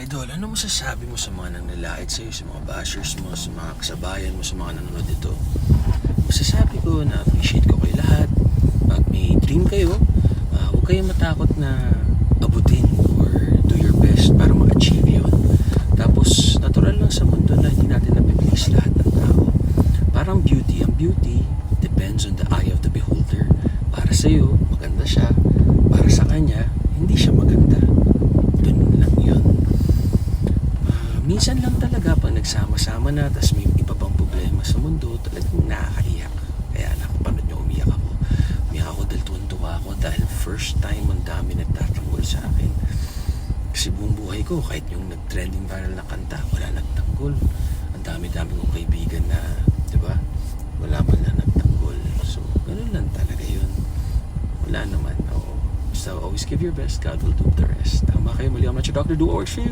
Idol, ano masasabi mo sa mga nanlalait sa'yo, sa mga bashers mo, sa mga kasabayan mo, sa mga nanonood dito? Masasabi ko na appreciate ko kayo lahat. Pag may dream kayo, ah, huwag kayong matakot na abutin or do your best para ma-achieve yun. Tapos, natural lang sa mundo na hindi natin napipilis lahat ng tao. Parang beauty, ang beauty depends on the eye of the beholder. Para sa'yo, maganda siya. Para sa kanya, hindi siya maganda. Ganun lang yun. Ah, minsan lang talaga pag nagsama-sama na tapos may iba pang problema sa mundo, talagang nakakaiyak. Kaya nakapanood nyo, umiyak ako. Umiyak ako dahil tuwan-tuwa ako dahil first time ang dami nagtatanggol sa akin. Kasi buong buhay ko, kahit yung nag-trending viral na kanta, wala nagtanggol. Ang dami-dami kong kaibigan na, di ba? Wala man lang nagtanggol. So, ganun lang talaga yun. Wala naman, oo. So, always give your best. God will do the rest. Tama kayo. I'm not your doctor. Do you.